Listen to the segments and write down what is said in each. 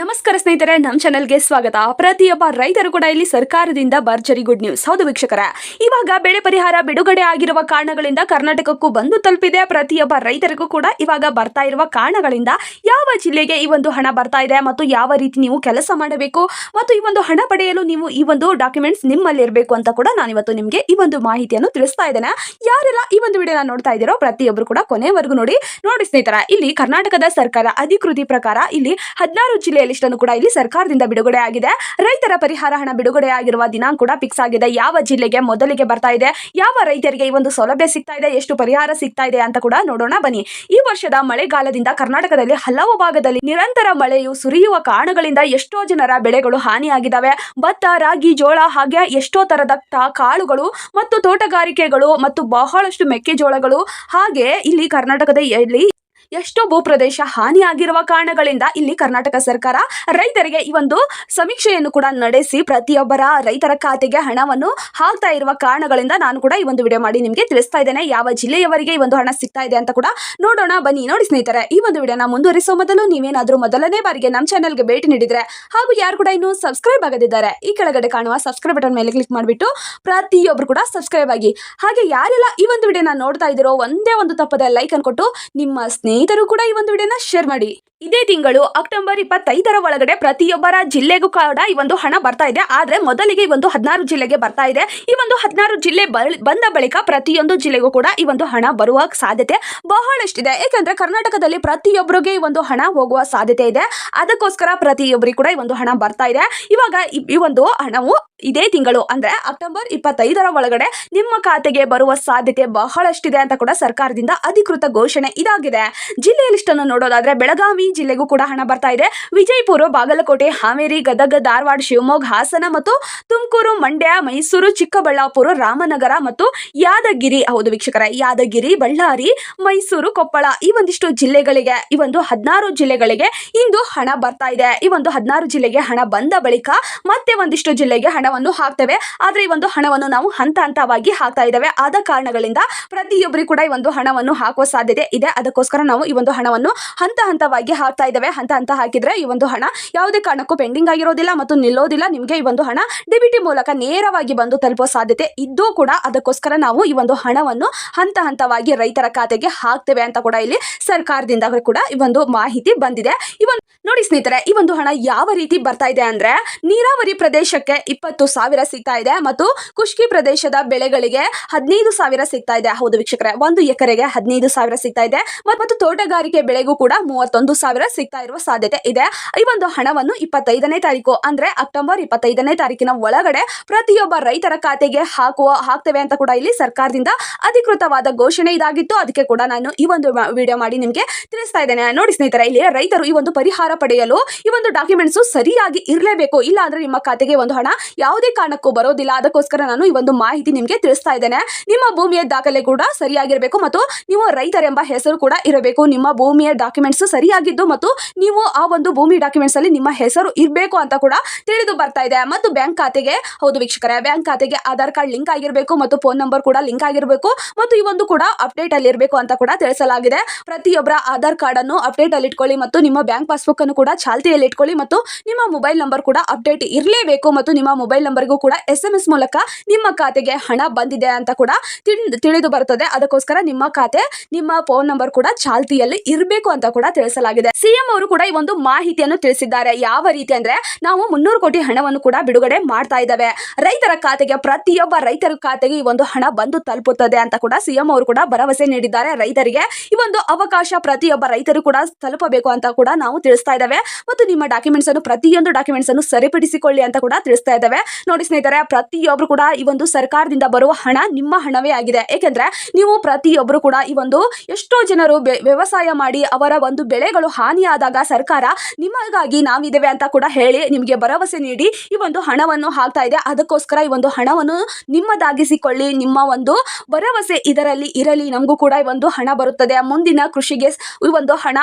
ನಮಸ್ಕಾರ ಸ್ನೇಹಿತರೆ ನಮ್ಮ ಚಾನೆಲ್ಗೆ ಸ್ವಾಗತ. ಪ್ರತಿಯೊಬ್ಬ ರೈತರು ಕೂಡ ಇಲ್ಲಿ ಸರ್ಕಾರದಿಂದ ಭರ್ಜರಿ ಗುಡ್ ನ್ಯೂಸ್. ಹೌದು ವೀಕ್ಷಕರ, ಇವಾಗ ಬೆಳೆ ಪರಿಹಾರ ಬಿಡುಗಡೆ ಆಗಿರುವ ಕಾರಣಗಳಿಂದ ಕರ್ನಾಟಕಕ್ಕೂ ಬಂದು ತಲುಪಿದೆ. ಪ್ರತಿಯೊಬ್ಬ ರೈತರಿಗೂ ಕೂಡ ಇವಾಗ ಬರ್ತಾ ಇರುವ ಕಾರಣಗಳಿಂದ ಯಾವ ಜಿಲ್ಲೆಗೆ ಈ ಒಂದು ಹಣ ಬರ್ತಾ ಇದೆ ಮತ್ತು ಯಾವ ರೀತಿ ನೀವು ಕೆಲಸ ಮಾಡಬೇಕು ಮತ್ತು ಈ ಒಂದು ಹಣ ಪಡೆಯಲು ನೀವು ಈ ಒಂದು ಡಾಕ್ಯುಮೆಂಟ್ಸ್ ನಿಮ್ಮಲ್ಲಿ ಇರಬೇಕು ಅಂತ ಕೂಡ ನಾನು ಇವತ್ತು ನಿಮಗೆ ಈ ಒಂದು ಮಾಹಿತಿಯನ್ನು ತಿಳಿಸ್ತಾ ಇದ್ದೇನೆ. ಯಾರೆಲ್ಲ ಈ ಒಂದು ವಿಡಿಯೋನ ನೋಡ್ತಾ ಇದ್ದೀರೋ ಪ್ರತಿಯೊಬ್ಬರು ಕೂಡ ಕೊನೆವರೆಗೂ ನೋಡಿ. ನೋಡಿ ಸ್ನೇಹಿತರ, ಇಲ್ಲಿ ಕರ್ನಾಟಕದ ಸರ್ಕಾರ ಅಧಿಕೃತಿ ಪ್ರಕಾರ ಇಲ್ಲಿ ಹದಿನಾರು ಜಿಲ್ಲೆಯ ಲಿಸ್ಟನ್ನು ಕೂಡ ಇಲ್ಲಿ ಸರ್ಕಾರದಿಂದ ಬಿಡುಗಡೆ ಆಗಿದೆ. ರೈತರ ಪರಿಹಾರ ಹಣ ಬಿಡುಗಡೆ ಆಗಿರುವ ದಿನಾಂಕ ಕೂಡ ಫಿಕ್ಸ್ ಆಗಿದೆ. ಯಾವ ಜಿಲ್ಲೆಗೆ ಮೊದಲಿಗೆ ಬರ್ತಾ ಇದೆ, ಯಾವ ರೈತರಿಗೆ ಈ ಒಂದು ಸೌಲಭ್ಯ ಸಿಗ್ತಾ ಇದೆ, ಎಷ್ಟು ಪರಿಹಾರ ಸಿಗ್ತಾ ಇದೆ ಅಂತ ಕೂಡ ನೋಡೋಣ ಬನ್ನಿ. ಈ ವರ್ಷದ ಮಳೆಗಾಲದಿಂದ ಕರ್ನಾಟಕದಲ್ಲಿ ಹಲವು ಭಾಗದಲ್ಲಿ ನಿರಂತರ ಮಳೆಯು ಸುರಿಯುವ ಕಾರಣಗಳಿಂದ ಎಷ್ಟೋ ಜನರ ಬೆಳೆಗಳು ಹಾನಿಯಾಗಿದ್ದಾವೆ. ಭತ್ತ, ರಾಗಿ, ಜೋಳ ಹಾಗೆ ಎಷ್ಟೋ ತರದ ಕಾಳುಗಳು ಮತ್ತು ತೋಟಗಾರಿಕೆಗಳು ಮತ್ತು ಬಹಳಷ್ಟು ಮೆಕ್ಕೆಜೋಳಗಳು ಹಾಗೆ ಇಲ್ಲಿ ಕರ್ನಾಟಕದ ಎಲ್ಲಿ ಎಷ್ಟೋ ಭೂಪ್ರದೇಶ ಹಾನಿಯಾಗಿರುವ ಕಾರಣಗಳಿಂದ ಇಲ್ಲಿ ಕರ್ನಾಟಕ ಸರ್ಕಾರ ರೈತರಿಗೆ ಈ ಒಂದು ಸಮೀಕ್ಷೆಯನ್ನು ಕೂಡ ನಡೆಸಿ ಪ್ರತಿಯೊಬ್ಬರ ರೈತರ ಖಾತೆಗೆ ಹಣವನ್ನು ಹಾಕ್ತಾ ಇರುವ ಕಾರಣಗಳಿಂದ ನಾನು ಕೂಡ ಈ ಒಂದು ವಿಡಿಯೋ ಮಾಡಿ ನಿಮಗೆ ತಿಳಿಸ್ತಾ ಇದ್ದೇನೆ. ಯಾವ ಜಿಲ್ಲೆಯವರಿಗೆ ಈ ಒಂದು ಹಣ ಸಿಗ್ತಾ ಇದೆ ಅಂತ ಕೂಡ ನೋಡೋಣ. ಬನ್ನಿ, ನೋಡಿ ಸ್ನೇಹಿತರೆ, ಈ ಒಂದು ವಿಡಿಯೋನ ಮುಂದುವರಿಸುವ ಮೊದಲು ನೀವೇನಾದರೂ ಮೊದಲನೇ ಬಾರಿಗೆ ನಮ್ಮ ಚಾನಲ್ಗೆ ಭೇಟಿ ನೀಡಿದರೆ ಹಾಗೂ ಯಾರು ಕೂಡ ಇನ್ನೂ ಸಬ್ಸ್ಕ್ರೈಬ್ ಆಗದಿದ್ದಾರೆ ಈ ಕೆಳಗಡೆ ಕಾಣುವ ಸಬ್ಸ್ಕ್ರೈಬ್ ಬಟನ್ ಮೇಲೆ ಕ್ಲಿಕ್ ಮಾಡಿಬಿಟ್ಟು ಪ್ರತಿಯೊಬ್ಬರು ಕೂಡ ಸಬ್ಸ್ಕ್ರೈಬ್ ಆಗಿ ಹಾಗೆ ಯಾರೆಲ್ಲ ಈ ಒಂದು ವಿಡಿಯೋನ ನೋಡ್ತಾ ಇದ್ದೀರೋ ಒಂದೇ ಒಂದು ತಪ್ಪದ ಲೈಕ್ ಅನ್ಕೊಟ್ಟು ನಿಮ್ಮ ಸ್ನೇಹಿತರು ಕೂಡ ಈ ಒಂದು ವಿಡಿಯೋನ ಶೇರ್ ಮಾಡಿ. ಇದೇ ತಿಂಗಳು ಅಕ್ಟೋಬರ್ ಇಪ್ಪತ್ತೈದರ ಒಳಗಡೆ ಪ್ರತಿಯೊಬ್ಬರ ಜಿಲ್ಲೆಗೂ ಕೂಡ ಈ ಒಂದು ಹಣ ಬರ್ತಾ ಇದೆ. ಆದರೆ ಮೊದಲಿಗೆ ಈ ಒಂದು ಹದಿನಾರು ಜಿಲ್ಲೆಗೆ ಬರ್ತಾ ಇದೆ. ಈ ಒಂದು ಹದಿನಾರು ಜಿಲ್ಲೆ ಬಂದ ಬಳಿಕ ಪ್ರತಿಯೊಂದು ಜಿಲ್ಲೆಗೂ ಕೂಡ ಈ ಒಂದು ಹಣ ಬರುವ ಸಾಧ್ಯತೆ ಬಹಳಷ್ಟಿದೆ. ಏಕೆಂದರೆ ಕರ್ನಾಟಕದಲ್ಲಿ ಪ್ರತಿಯೊಬ್ಬರಿಗೆ ಈ ಒಂದು ಹಣ ಹೋಗುವ ಸಾಧ್ಯತೆ ಇದೆ. ಅದಕ್ಕೋಸ್ಕರ ಪ್ರತಿಯೊಬ್ಬರಿಗೆ ಕೂಡ ಈ ಒಂದು ಹಣ ಬರ್ತಾ ಇದೆ. ಇವಾಗ ಈ- ಒಂದು ಹಣವು ಇದೇ ತಿಂಗಳು ಅಂದ್ರೆ ಅಕ್ಟೋಬರ್ ಇಪ್ಪತ್ತೈದರ ಒಳಗಡೆ ನಿಮ್ಮ ಖಾತೆಗೆ ಬರುವ ಸಾಧ್ಯತೆ ಬಹಳಷ್ಟಿದೆ ಅಂತ ಕೂಡ ಸರ್ಕಾರದಿಂದ ಅಧಿಕೃತ ಘೋಷಣೆ ಇದಾಗಿದೆ. ಜಿಲ್ಲೆಯ ಲಿಸ್ಟನ್ನು ನೋಡೋದಾದ್ರೆ ಬೆಳಗಾವಿ ಜಿಲ್ಲೆಗೂ ಕೂಡ ಹಣ ಬರ್ತಾ ಇದೆ. ವಿಜಯಪುರ, ಬಾಗಲಕೋಟೆ, ಹಾವೇರಿ, ಗದಗ, ಧಾರವಾಡ, ಶಿವಮೊಗ್ಗ, ಹಾಸನ ಮತ್ತು ತುಮಕೂರು, ಮಂಡ್ಯ, ಮೈಸೂರು, ಚಿಕ್ಕಬಳ್ಳಾಪುರ, ರಾಮನಗರ ಮತ್ತು ಯಾದಗಿರಿ. ಹೌದು ವೀಕ್ಷಕರ, ಯಾದಗಿರಿ, ಬಳ್ಳಾರಿ, ಮೈಸೂರು, ಕೊಪ್ಪಳ ಈ ಒಂದಿಷ್ಟು ಜಿಲ್ಲೆಗಳಿಗೆ, ಈ ಒಂದು ಹದಿನಾರು ಜಿಲ್ಲೆಗಳಿಗೆ ಇಂದು ಹಣ ಬರ್ತಾ ಇದೆ. ಈ ಒಂದು ಹದಿನಾರು ಜಿಲ್ಲೆಗೆ ಹಣ ಬಂದ ಬಳಿಕ ಮತ್ತೆ ಒಂದಿಷ್ಟು ಜಿಲ್ಲೆಗೆ ಹಣವನ್ನು ಹಾಕ್ತೇವೆ. ಆದ್ರೆ ಈ ಒಂದು ಹಣವನ್ನು ನಾವು ಹಂತ ಹಂತವಾಗಿ ಹಾಕ್ತಾ ಇದ್ದೇವೆ. ಆದ ಕಾರಣಗಳಿಂದ ಪ್ರತಿಯೊಬ್ಬರಿಗೂ ಕೂಡ ಈ ಒಂದು ಹಣವನ್ನು ಹಾಕುವ ಸಾಧ್ಯತೆ ಇದೆ. ಅದಕ್ಕೋಸ್ಕರ ನಾವು ಈ ಒಂದು ಹಣವನ್ನು ಹಂತ ಹಂತವಾಗಿ ಹಾಕ್ತಾ ಇದ್ದಾವೆ ಹಂತ ಹಂತ ಹಾಕಿದ್ರೆ ಈ ಒಂದು ಹಣ ಯಾವುದೇ ಕಾರಣಕ್ಕೂ ಪೆಂಡಿಂಗ್ ಆಗಿರೋದಿಲ್ಲ ಮತ್ತು ನಿಲ್ಲೋದಿಲ್ಲ. ನಿಮಗೆ ಈ ಒಂದು ಹಣ ಡಿಬಿಟಿ ಮೂಲಕ ನೇರವಾಗಿ ಬಂದು ತಲುಪೋ ಸಾಧ್ಯತೆ ಇದ್ದು ಕೂಡ ಅದಕ್ಕೋಸ್ಕರ ನಾವು ಈ ಒಂದು ಹಣವನ್ನು ಹಂತ ಹಂತವಾಗಿ ರೈತರ ಖಾತೆಗೆ ಹಾಕ್ತೇವೆ ಅಂತ ಕೂಡ ಇಲ್ಲಿ ಸರ್ಕಾರದಿಂದ ಕೂಡ ಈ ಒಂದು ಮಾಹಿತಿ ಬಂದಿದೆ. ಈ ಒಂದು ನೋಡಿ ಸ್ನೇಹಿತರೆ, ಈ ಒಂದು ಹಣ ಯಾವ ರೀತಿ ಬರ್ತಾ ಇದೆ ಅಂದ್ರೆ ನೀರಾವರಿ ಪ್ರದೇಶಕ್ಕೆ ಇಪ್ಪತ್ತು ಸಾವಿರ ಸಿಗ್ತಾ ಇದೆ ಮತ್ತು ಕುಷ್ಕಿ ಪ್ರದೇಶದ ಬೆಳೆಗಳಿಗೆ ಹದಿನೈದು ಸಾವಿರ ಸಿಗ್ತಾ ಇದೆ. ಹೌದು ವೀಕ್ಷಕರೇ, ಒಂದು ಎಕರೆಗೆ ಹದಿನೈದು ಸಾವಿರ ಸಿಗ್ತಾ ಇದೆ ಮತ್ತು ತೋಟಗಾರಿಕೆ ಬೆಳೆಗೂ ಕೂಡ ಮೂವತ್ತೊಂದು ಸಾವಿರ ಸಿಗ್ತಾ ಇರುವ ಸಾಧ್ಯತೆ ಇದೆ. ಈ ಒಂದು ಹಣವನ್ನು ಇಪ್ಪತ್ತೈದನೇ ತಾರೀಕು, ಅಂದ್ರೆ ಅಕ್ಟೋಬರ್ ಇಪ್ಪತ್ತೈದನೇ ತಾರೀಕಿನ ಒಳಗಡೆ ಪ್ರತಿಯೊಬ್ಬ ರೈತರ ಖಾತೆಗೆ ಹಾಕುವ, ಹಾಕ್ತೇವೆ ಅಂತ ಕೂಡ ಇಲ್ಲಿ ಸರ್ಕಾರದಿಂದ ಅಧಿಕೃತವಾದ ಘೋಷಣೆ ಇದಾಗಿತ್ತು. ಅದಕ್ಕೆ ಕೂಡ ನಾನು ಈ ಒಂದು ವಿಡಿಯೋ ಮಾಡಿ ನಿಮಗೆ ತಿಳಿಸ್ತಾ ಇದ್ದೇನೆ. ನೋಡಿ ಸ್ನೇಹಿತರೆ, ಇಲ್ಲಿ ರೈತರು ಈ ಒಂದು ಪರಿಹಾರ ಪಡೆಯಲು ಈ ಒಂದು ಡಾಕ್ಯುಮೆಂಟ್ಸ್ ಸರಿಯಾಗಿ ಇರಲೇಬೇಕು. ಇಲ್ಲ ಅಂದ್ರೆ ನಿಮ್ಮ ಖಾತೆಗೆ ಒಂದು ಹಣ ಯಾವುದೇ ಕಾರಣಕ್ಕೂ ಬರೋದಿಲ್ಲ. ಅದಕ್ಕೋಸ್ಕರ ನಾನು ಈ ಒಂದು ಮಾಹಿತಿ ನಿಮಗೆ ತಿಳಿಸ್ತಾ ಇದ್ದೇನೆ. ನಿಮ್ಮ ಭೂಮಿಯ ದಾಖಲೆ ಕೂಡ ಸರಿಯಾಗಿರಬೇಕು ಮತ್ತು ನೀವು ರೈತರೆಂಬ ಹೆಸರು ಕೂಡ ಇರಬೇಕು. ನಿಮ್ಮ ಭೂಮಿಯ ಡಾಕ್ಯುಮೆಂಟ್ಸ್ ಸರಿಯಾಗಿದ್ದು ಮತ್ತು ನೀವು ಆ ಒಂದು ಭೂಮಿ ಡಾಕ್ಯುಮೆಂಟ್ಸ್ ಅಲ್ಲಿ ನಿಮ್ಮ ಹೆಸರು ಇರಬೇಕು ಅಂತ ಕೂಡ ತಿಳಿದು ಬರ್ತಾ ಇದೆ. ಮತ್ತು ಬ್ಯಾಂಕ್ ಖಾತೆಗೆ, ಹೌದು ವೀಕ್ಷಕರೇ ಬ್ಯಾಂಕ್ ಖಾತೆಗೆ ಆಧಾರ್ ಕಾರ್ಡ್ ಲಿಂಕ್ ಆಗಿರಬೇಕು ಮತ್ತು ಫೋನ್ ನಂಬರ್ ಕೂಡ ಲಿಂಕ್ ಆಗಿರಬೇಕು ಮತ್ತು ಈ ಒಂದು ಕೂಡ ಅಪ್ಡೇಟ್ ಅಲ್ಲಿ ಇರಬೇಕು ಅಂತ ಕೂಡ ತಿಳಿಸಲಾಗಿದೆ. ಪ್ರತಿಯೊಬ್ಬರ ಆಧಾರ್ ಕಾರ್ಡ್ ಅನ್ನು ಅಪ್ಡೇಟ್ ಅಲ್ಲಿ ಇಟ್ಕೊಳ್ಳಿ ಮತ್ತು ನಿಮ್ಮ ಬ್ಯಾಂಕ್ ಪಾಸ್ಬುಕ್ ಅನ್ನು ಕೂಡ ಚಾಲ್ತಿಯಲ್ಲಿ ಇಟ್ಕೊಳ್ಳಿ ಮತ್ತು ನಿಮ್ಮ ಮೊಬೈಲ್ ನಂಬರ್ ಕೂಡ ಅಪ್ಡೇಟ್ ಇರಲೇಬೇಕು ಮತ್ತು ನಿಮ್ಮ ಮೊಬೈಲ್ ನಂಬರ್ಗೂ ಕೂಡ ಎಸ್ ಎಂ ಎಸ್ ಮೂಲಕ ನಿಮ್ಮ ಖಾತೆಗೆ ಹಣ ಬಂದಿದೆ ಅಂತ ಕೂಡ ತಿಳ್- ತಿಳಿದು ಬರುತ್ತದೆ ಅದಕ್ಕೋಸ್ಕರ ನಿಮ್ಮ ಖಾತೆ, ನಿಮ್ಮ ಫೋನ್ ನಂಬರ್ ಕೂಡ ಚಾಲ್ತಿಯಲ್ಲಿ ಇರಬೇಕು ಅಂತ ಕೂಡ ತಿಳಿಸಲಾಗಿದೆ. ಸಿಎಂ ಅವರು ಕೂಡ ಈ ಒಂದು ಮಾಹಿತಿಯನ್ನು ತಿಳಿಸಿದ್ದಾರೆ. ಯಾವ ರೀತಿ ಅಂದ್ರೆ ನಾವು ಮುನ್ನೂರು ಕೋಟಿ ಹಣವನ್ನು ಕೂಡ ಬಿಡುಗಡೆ ಮಾಡ್ತಾ ಇದ್ದಾವೆ. ರೈತರ ಖಾತೆಗೆ ಪ್ರತಿಯೊಬ್ಬ ರೈತರ ಖಾತೆಗೆ ಈ ಒಂದು ಹಣ ಬಂದು ತಲುಪುತ್ತದೆ ಅಂತ ಕೂಡ ಸಿಎಂ ಅವರು ಕೂಡ ಭರವಸೆ ನೀಡಿದ್ದಾರೆ ರೈತರಿಗೆ. ಈ ಒಂದು ಅವಕಾಶ ಪ್ರತಿಯೊಬ್ಬ ರೈತರು ಕೂಡ ತಲುಪಬೇಕು ಅಂತ ಕೂಡ ನಾವು ತಿಳಿಸ್ತಾ ಇದ್ದಾವೆ. ಮತ್ತು ನಿಮ್ಮ ಡಾಕ್ಯುಮೆಂಟ್ಸ್ ಅನ್ನು ಪ್ರತಿಯೊಂದು ಡಾಕ್ಯುಮೆಂಟ್ಸ್ ಅನ್ನು ಸರಿಪಡಿಸಿಕೊಳ್ಳಿ ಅಂತ ಕೂಡ ತಿಳಿಸ್ತಾ ಇದ್ದಾವೆ. ನೋಡಿ ಸ್ನೇಹಿತರೆ ಪ್ರತಿಯೊಬ್ಬರು ಕೂಡ ಈ ಒಂದು ಸರ್ಕಾರದಿಂದ ಬರುವ ಹಣ ನಿಮ್ಮ ಹಣವೇ ಆಗಿದೆ. ಏಕೆಂದ್ರೆ ನೀವು ಪ್ರತಿಯೊಬ್ಬರು ಕೂಡ ಈ ಒಂದು ಎಷ್ಟೋ ಜನರು ವ್ಯವಸಾಯ ಮಾಡಿ ಅವರ ಒಂದು ಬೆಳೆಗಳು ಹಾನಿಯಾದಾಗ ಸರ್ಕಾರ ನಿಮಗಾಗಿ ನಾವಿದ್ದೇವೆ ಅಂತ ಕೂಡ ಹೇಳಿ ನಿಮಗೆ ಭರವಸೆ ನೀಡಿ ಈ ಒಂದು ಹಣವನ್ನು ಹಾಕ್ತಾ ಇದೆ. ಅದಕ್ಕೋಸ್ಕರ ಈ ಒಂದು ಹಣವನ್ನು ನಿಮ್ಮದಾಗಿಸಿಕೊಳ್ಳಿ. ನಿಮ್ಮ ಒಂದು ಭರವಸೆ ಇದರಲ್ಲಿ ಇರಲಿ. ನಮಗೂ ಕೂಡ ಈ ಒಂದು ಹಣ ಬರುತ್ತದೆ. ಮುಂದಿನ ಕೃಷಿಗೆ ಈ ಒಂದು ಹಣ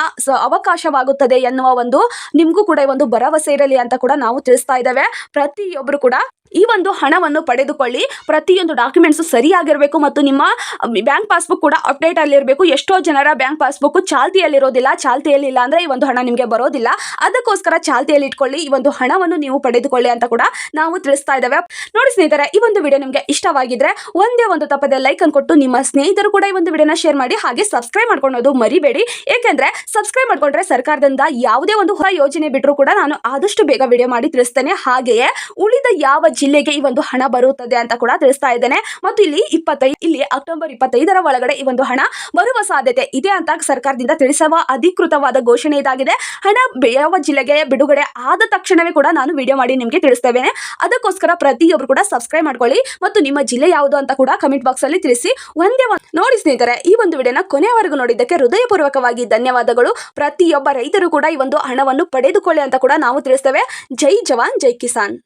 ಅವಕಾಶವಾಗುತ್ತದೆ ಎನ್ನುವ ಒಂದು ನಿಮಗೂ ಕೂಡ ಈ ಒಂದು ಭರವಸೆ ಇರಲಿ ಅಂತ ಕೂಡ ನಾವು ತಿಳಿಸ್ತಾ ಇದ್ದೇವೆ. ಪ್ರತಿಯೊಬ್ಬರು ಕೂಡ ಈ ಒಂದು ಹಣವನ್ನು ಪಡೆದುಕೊಳ್ಳಿ. ಪ್ರತಿಯೊಂದು ಡಾಕ್ಯುಮೆಂಟ್ಸ್ ಸರಿಯಾಗಿರಬೇಕು ಮತ್ತು ನಿಮ್ಮ ಬ್ಯಾಂಕ್ ಪಾಸ್ಬುಕ್ ಕೂಡ ಅಪ್ಡೇಟ್ ಅಲ್ಲಿರಬೇಕು ಎಷ್ಟೋ ಜನರ ಬ್ಯಾಂಕ್ ಪಾಸ್ಬುಕ್ ಚಾಲ್ತಿಯಲ್ಲಿರೋದಿಲ್ಲ ಚಾಲ್ತಿಯಲ್ಲಿ ಇಲ್ಲ ಅಂದ್ರೆ ಈ ಒಂದು ಹಣ ನಿಮಗೆ ಬರೋದಿಲ್ಲ. ಅದಕ್ಕೋಸ್ಕರ ಚಾಲ್ತಿಯಲ್ಲಿ ಇಟ್ಕೊಳ್ಳಿ. ಈ ಒಂದು ಹಣವನ್ನು ನೀವು ಪಡೆದುಕೊಳ್ಳಿ ಅಂತ ಕೂಡ ನಾವು ತಿಳಿಸ್ತಾ ಇದ್ದೇವೆ. ನೋಡಿ ಸ್ನೇಹಿತರೆ, ಈ ಒಂದು ವಿಡಿಯೋ ನಿಮಗೆ ಇಷ್ಟವಾಗಿದ್ರೆ ಒಂದೇ ಒಂದು ತಪ್ಪದೆ ಲೈಕ್ ಅನ್ನು ಕೊಟ್ಟು ನಿಮ್ಮ ಸ್ನೇಹಿತರು ಕೂಡ ಈ ಒಂದು ವಿಡಿಯೋನ ಶೇರ್ ಮಾಡಿ. ಹಾಗೆ ಸಬ್ಸ್ಕ್ರೈಬ್ ಮಾಡ್ಕೊಳ್ಳೋದು ಮರಿಬೇಡಿ. ಏಕೆಂದರೆ ಸಬ್ಸ್ಕ್ರೈಬ್ ಮಾಡ್ಕೊಂಡ್ರೆ ಸರ್ಕಾರದಿಂದ ಯಾವುದೇ ಒಂದು ಹೊರ ಯೋಜನೆ ಬಿಟ್ಟರು ಕೂಡ ನಾನು ಆದಷ್ಟು ಬೇಗ ವಿಡಿಯೋ ಮಾಡಿ ತಿಳಿಸ್ತೇನೆ. ಹಾಗೆಯೇ ಉಳಿದ ಯಾವ ಜಿಲ್ಲೆಗೆ ಈ ಒಂದು ಹಣ ಬರುತ್ತದೆ ಅಂತ ಕೂಡ ತಿಳಿಸ್ತಾ ಇದ್ದೇನೆ. ಮತ್ತು ಇಲ್ಲಿ ಇಪ್ಪತ್ತೈದು ಇಲ್ಲಿ ಅಕ್ಟೋಬರ್ ಇಪ್ಪತ್ತೈದರ ಒಳಗಡೆ ಈ ಒಂದು ಹಣ ಬರುವ ಸಾಧ್ಯತೆ ಇದೆ ಅಂತ ಸರ್ಕಾರದಿಂದ ತಿಳಿಸುವ ಅಧಿಕೃತವಾದ ಘೋಷಣೆ ಇದಾಗಿದೆ. ಹಣ ಯಾವ ಜಿಲ್ಲೆಗೆ ಬಿಡುಗಡೆ ಆದ ತಕ್ಷಣವೇ ಕೂಡ ನಾನು ವಿಡಿಯೋ ಮಾಡಿ ನಿಮಗೆ ತಿಳಿಸ್ತೇವೆ. ಅದಕ್ಕೋಸ್ಕರ ಪ್ರತಿಯೊಬ್ಬರು ಕೂಡ ಸಬ್ಸ್ಕ್ರೈಬ್ ಮಾಡ್ಕೊಳ್ಳಿ ಮತ್ತು ನಿಮ್ಮ ಜಿಲ್ಲೆ ಯಾವುದು ಅಂತ ಕೂಡ ಕಮೆಂಟ್ ಬಾಕ್ಸ್ ಅಲ್ಲಿ ತಿಳಿಸಿ. ಒಂದು ನೋಡಿ ಸ್ನೇಹಿತರೆ, ಈ ಒಂದು ವಿಡಿಯೋನ ಕೊನೆಯವರೆಗೂ ನೋಡಿದ್ದಕ್ಕೆ ಹೃದಯಪೂರ್ವಕವಾಗಿ ಧನ್ಯವಾದಗಳು. ಪ್ರತಿಯೊಬ್ಬ ರೈತರು ಕೂಡ ಈ ಒಂದು ಹಣವನ್ನು ಪಡೆದುಕೊಳ್ಳಿ ಅಂತ ಕೂಡ ನಾವು ತಿಳಿಸ್ತೇವೆ. ಜೈ ಜವಾನ್, ಜೈ ಕಿಸಾನ್.